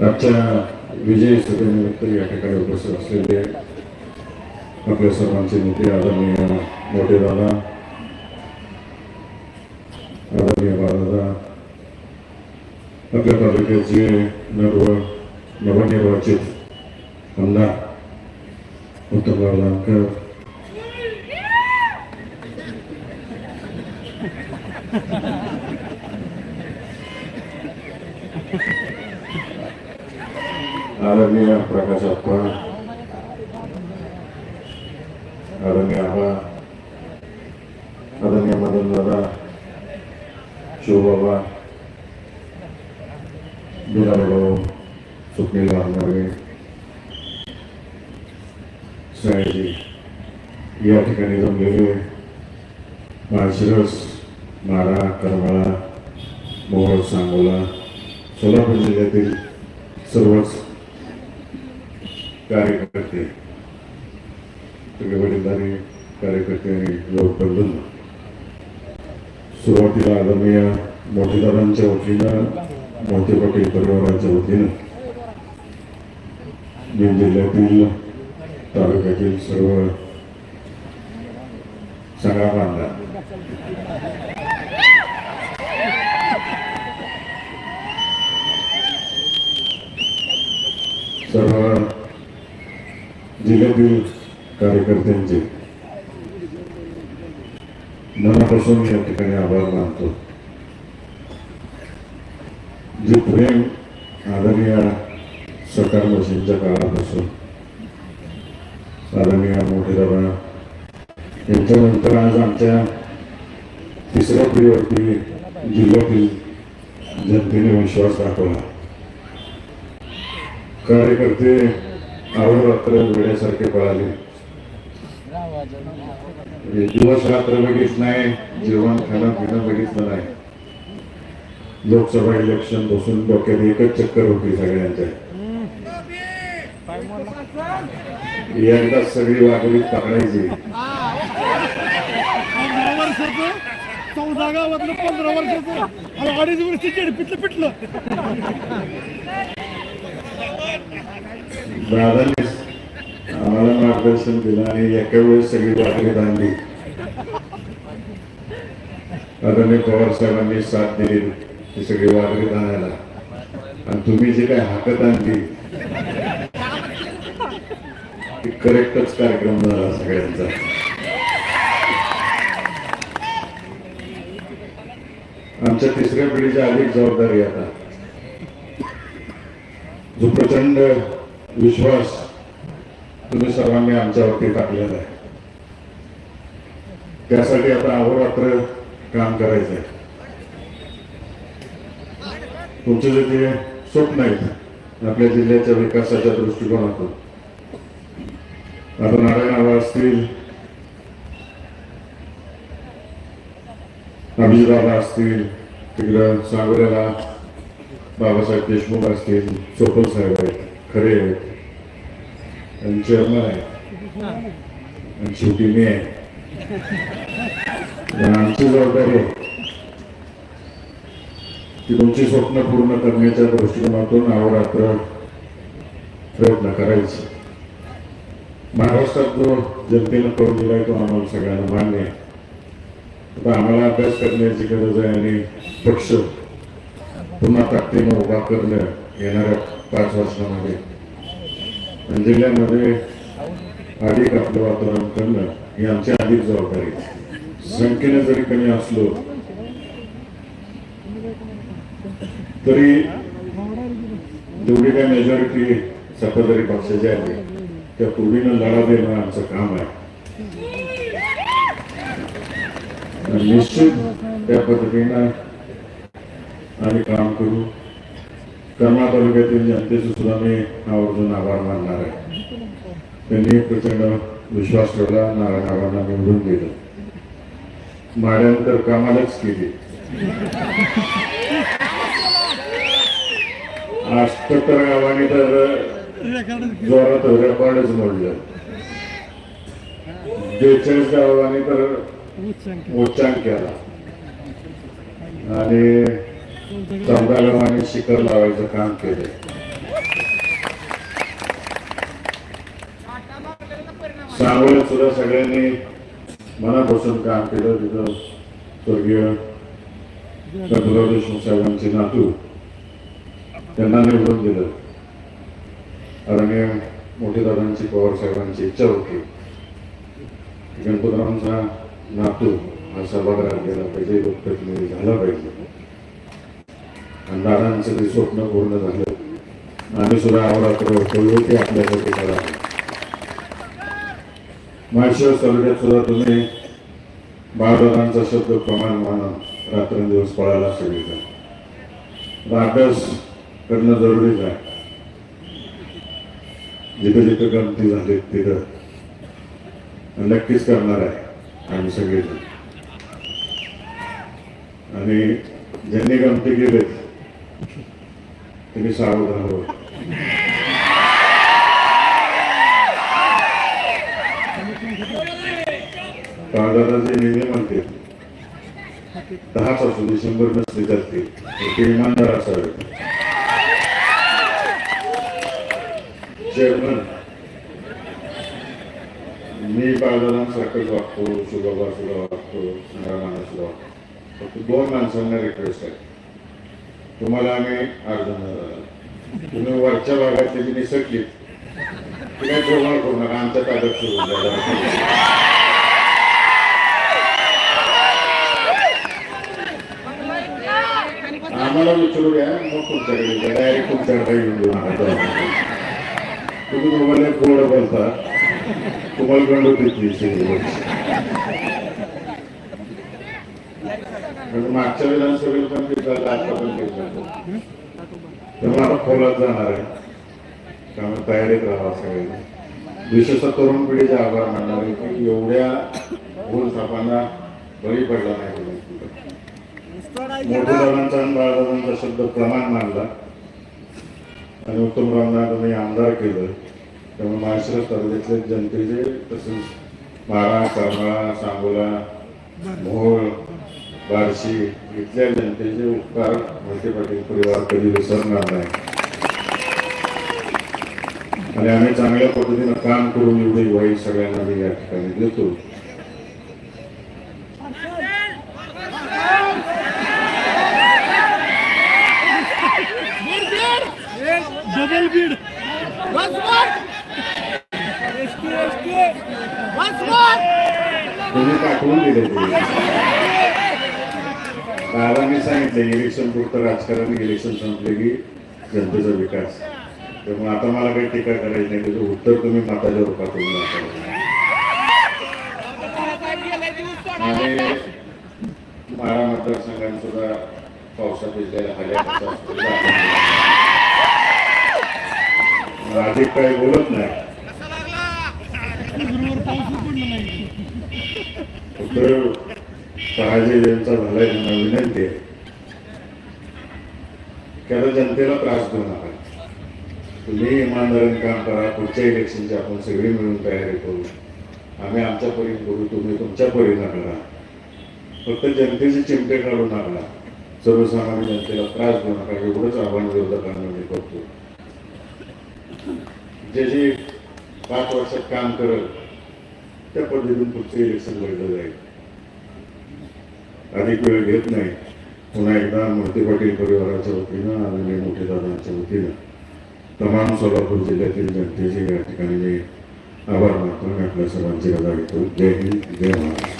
आजच्या विजय सभेनिमित्त या ठिकाणी उपस्थित असलेले आपल्या सर्वांचे नेते आदरणीय मोठे दादा आदरणीय बाळदादा आपल्या तालुक्याचे नव नवनिर्वाचित आमदार उत्तमराव जानकर आदरणीय प्रकाश अप्पा आदरणीय आबा आदरणीय मदन दादा शिवबाबा दुलाभाऊ सुखनील वाघमारे सयाजी या ठिकाणी जमलेले माळशिरस मारा करमाळा मोहोळ सांगोला सोलापूर जिल्ह्यातील सर्वच कार्यकर्ते. सगळे कार्यकर्त्यांनी कार्यकर्ते आणि लोक बंधूंना सुरुवातीला आदरणीय मोठेदारांच्या वतीनं मोठे पाटील परिवाराच्या वतीनं बीड जिल्ह्यातील तालुक्यातील सर्व सगळा बांधला. सर्व जिल्ह्यातील कार्यकर्त्यांचे. मनापासून या ठिकाणी आभार मानतो. जे प्रेम आदरणीय सरकार मशीनच्या काळापासून आदरणीय मोठे यांच्यानंतर आज आमच्या तिसऱ्या पिढीवरती जिल्ह्यातील जनतेने विश्वास दाखवला. कार्यकर्ते अहोरात्र वेळेसारखे पळाले. म्हणजे दिवस रात्र बघितलं नाही जेवण खाणं पिणं बघितलं नाही. लोकसभा इलेक्शन बसून डोक्यात एकच चक्कर होती सगळ्यांच्या. एकदा सगळी वागणूक पकडायची चौदा गावातलं पंधरा वर्षाचं अडीच वर्ष झेडपीतलं पिटलं. दादाने आम्हाला मार्गदर्शन दिलं आणि एका वेळेस सगळी वाकडी बांधली. आदरणीय पवार साहेबांनी साथ दिली. ती सगळी वाकडी बांधायला. आणि तुम्ही जे काही हाकत आणली करेक्टच कार्यक्रम झाला सगळ्यांचा. आमच्या तिसऱ्या पिढीची अधिक जबाबदारी आता. जो प्रचंड विश्वास तुम्ही सर्वांनी आमच्यावरती टाकलेला आहे. त्यासाठी आता अहोरात्र काम करायचं आहे. तुमचे जे ते स्वप्न आहेत आपल्या जिल्ह्याच्या विकासाच्या दृष्टिकोनातून. आता नारायण नारायणराव असतील अभिजबाबा असतील तिकडं सांगोऱ्याला बाबासाहेब देशमुख असतील चोपल साहेब आहेत. खरे आहेत आणि चेअरमन आहे आणि शेवटी मी आहे आमची जबाबदारी. आहे की तुमची स्वप्न पूर्ण करण्याच्या दृष्टिकोनातून अहोरात्र प्रयत्न करायचे. महाराष्ट्रात जो जनतेनं करून दिलाय तो आम्हाला सगळ्यांना मान्य आहे. आता आम्हाला अभ्यास करण्याची गरज आहे आणि पक्ष पुन्हा ताकदीनं उभा करणं येणाऱ्या पाच वर्षामध्ये. आणि जिल्ह्यामध्ये अधिक आपलं वातावरण करणं ही आमची अधिक जबाबदारी संख्येने जरी कमी असलो तरी जेवढी काय मेजॉरिटी सत्ताधारी पक्षाची आहे त्या पूर्वीनं लढा देणं आमचं काम आहे. निश्चित त्या पद्धतीनं आम्ही काम करू. कर्मा तालुक्यातील जनतेचे सुद्धा मी आवर्जून आभार मानणार आहे. त्यांनी प्रचंड विश्वास ठेवला नारायणरावांना निवडून दिलं. माड्यानंतर कामालाच केली. अष्टोत्तर गावाने तर जोरात रेकॉर्डच मोडलं. बेचाळीस गावाने तर उच्चांक केला. आणि चौदागमाने शिखर लावायचं काम केले सावळ सुद्धा सगळ्यांनी मनापासून काम केलं. तिथं स्वर्गीय छत्रपती देशमुख साहेबांचे नातू त्यांना निवडून दिलं. कारण मोठे दादांची पवार साहेबांची इच्छा होती. गणपतरावांचा नातू हा सभागृहात गेला पाहिजे लोकप्रतिनिधी झाला पाहिजे. दादांचं ते स्वप्न पूर्ण झालं. आम्ही सुद्धा अहोरात्र होतो ते आपल्यासाठी करा. माळशिरस तालुक्यात सुद्धा तुम्ही बाळदादांचा शब्द प्रमाण म्हणा रात्रंदिवस पळायला सगळीकडे. अभ्यास करणं जरुरीच आहे. जिथं जिथं गमती झाली तिथं. नक्कीच करणार आहे आम्ही सगळेजण. आणि ज्यांनी गमती केलेत तुम्ही सावधान हो. काळदादाचे नेहमी म्हणते दहाच असू डिसेंबर नसले जाते ते इमानदार असावे. चेअरमन मी काळदादांसारखंच वागतो सुगाबा सुद्धा वागतो संग्रामाना सुद्धा वागतो. फक्त दोन माणसांना रिक्वेस्ट आहे. तुम्हाला आम्ही अर्ज तुम्ही वरच्या भागात त्याची निसटली ती काही करू नका आमचा ताब्यात सुरू झाला. आम्हाला विचारू द्या मग तुमच्याकडे डायरेक्ट तुमच्याकडे येऊन देऊ तुम्ही तुम्हाला गोड बोलता. तुम्हाला गंड तिथली म्हणजे मागच्या विधानसभेला पण ते झालं आता पण ते झालं. तेव्हा आता खोलात जाणार आहे. त्यामुळे तयारीत राहावा सगळ्यांनी. विशेषतः तरुण पिढीचे आभार मानणार आहे की एवढ्या भूल थापांना बळी पडला नाही मोठेदारांचा आणि बाळदादांचा शब्द प्रमाण मानला. आणि उत्तमरावांना तुम्ही आमदार केलं. त्यामुळे महाराष्ट्र तालुक्यातले जनतेचे तसेच मारा करमाळा सांगोला मोहोळ बार्शी इथल्या जनतेचे उपकार मोठे पाटील परिवार कधी विसरणार नाही. आणि आम्ही चांगल्या पद्धतीनं काम करून एवढी वाई सगळ्यांना मी या ठिकाणी देतो. डबल बीड तुम्ही पाठवून दिले ते सांगितलं सांगितले इलेक्शन पुरतं राजकारण इलेक्शन संपले की जनतेचा विकास. त्यामुळे आता मला काही टीका करायची नाही त्याचं उत्तर तुम्ही मताच्या रूपात आणि मारा मतदारसंघात सुद्धा पावसात भिजलेल्या हाल्या अधिक काही बोलत नाही. उत्तर शहाजी यांचा झालाय त्यांना विनंती आहे त्याला जनतेला त्रास देऊ नका तुम्ही इमानदारीने काम करा पुढच्या इलेक्शनची आपण सगळी मिळून तयारी करू. आम्ही आमच्या परीने करू तुम्ही तुमच्या परीनं करा. फक्त जनतेचे चिमटे काढू नका सर्वसामान्य जनतेला त्रास देऊ नका एवढंच आव्हान विरोधकांना मी करतो. जे जे पाच वर्षात काम करत त्या पद्धतीने पुढचे इलेक्शन घडलं जाईल. अधिक वेळ घेत नाही. पुन्हा एकदा मूर्ती पाटील परिवाराच्या वतीनं आणि मोठे दादांच्या वतीनं तमाम सोलापूर जिल्ह्यातील जनतेचे या ठिकाणी मी आभार मानतो आणि आपल्या सर्वांची रजा घेतो. जय हिंद जय महाराष्ट्र.